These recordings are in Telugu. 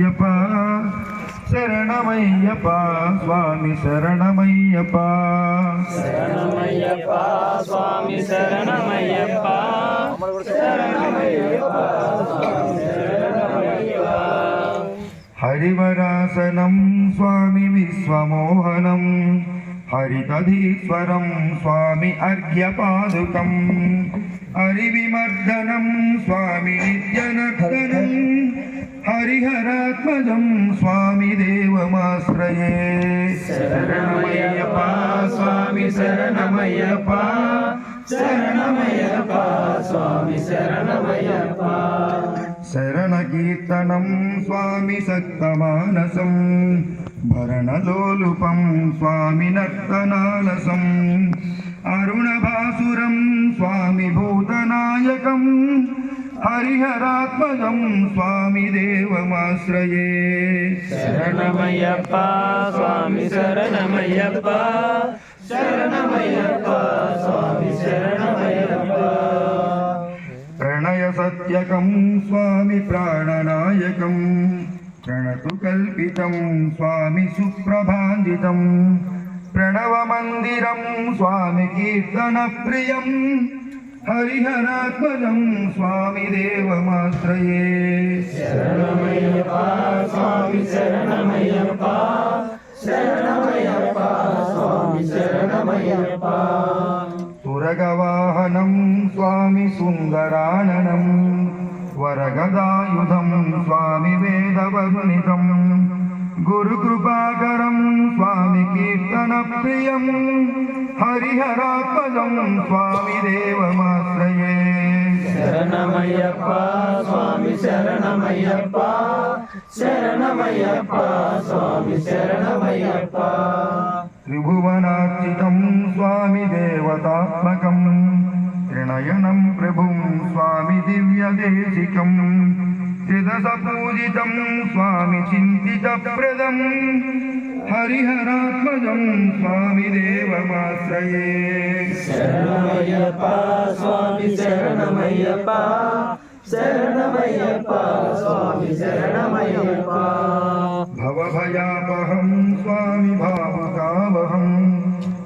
శరణమయ్యప్ప శరణమయ్యప్ప స్వామి శరణమయ్యప్ప శరణమయ్యప్ప స్వామి శరణమయ్యప్ప హరివరాసనం స్వామి విశ్వమోహనం हरितधीश्वरं स्वामि अर्घ्यपादुकम् हरिविमर्दनं स्वामि नित्यनर्दनं हरिहरात्मजं स्वामि देवमाश्रये। शरणमय्यपा स्वामि शरणमय्यपा शरणमय्यपा स्वामि शरणमय्यपा। शरणकीर्तनं स्वामि सक्तमानसम् భరణలోలుపం స్వామి నర్తనాలసం అరుణభాసురం స్వామి భూతనాయకం హరిహరాత్మజం స్వామి దేవమాశ్రయే శరణమయ్యప్ప స్వామి శరణమయ్యప్ప శరణమయ్యప్ప స్వామి శరణమయ్యప్ప ప్రణయ సత్యకం స్వామి ప్రాణనాయకం ప్రణతు కల్పితం స్వామి సుప్రభాంజితం. ప్రణవమందిరం స్వామి కీర్తన ప్రియం. హరిహరాత్మజం స్వామి దేవమాశ్రయే. శరణమయ్యప్ప స్వామి శరణమయ్యప్ప శరణమయ్యప్ప స్వామి శరణమయ్యప్ప సురగవాహనం స్వామి वरगदायुधं स्वामिवेदवर्णितम् गुरुकृपाकरं स्वामिकीर्तनप्रियं हरिहरात्मजं स्वामि देवमाश्रये शरणमय्यप्पा स्वामि शरणमय्यप्पा शरणमय्यप्पा स्वामि शरणमय्यप्पा त्रिभुवनार्चितं स्वामि देवतात्मकम् త్రినయనం ప్రభుం స్వామి దివ్యదేశికం త్రిదశ పూజితం స్వామి చింతితప్రదం హరిహరాత్మజం స్వామి దేవమాశ్రయే. శరణమయ్యప్ప స్వామి శరణమయ్యప్ప శరణమయ్యప్ప స్వామి శరణమయ్యప్ప. భవభయాపహం స్వామి భావుకావహం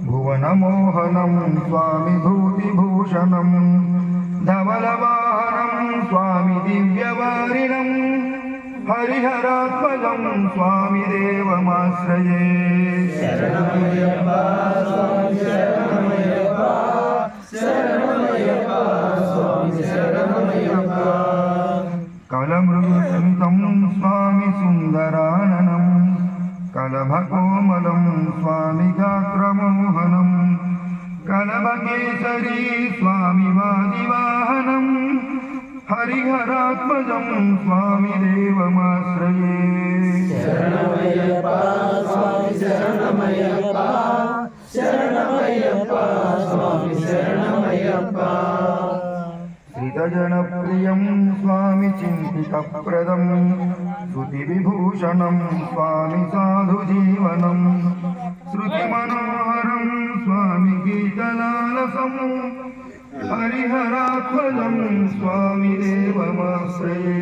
భువనమోహనం స్వామి భూతిభూషణం भूषणं धवलवाहनं स्वामि दिव्यवारिणं हरिहरात्मजं स्वामि देवमाश्रये कलमृगसुतं स्वामि सुन्दराननं कलभकोमलं स्वामि गात्रमोहनम् కలభకోమలం స్వామి వాదివాహనం హరిహరాత్మజం స్వామి దేవమాశ్రయే శ్రితజనప్రియం స్వామి చింతితప్రదం శృతివిభూషణం స్వామి సాధుజీవనం శృతిమనోహరం స్వామి గీతలాలసం ഗീതനാലസമം ഹരിഹരാത്മജം സ്വാമിദേവമാശ്രയേ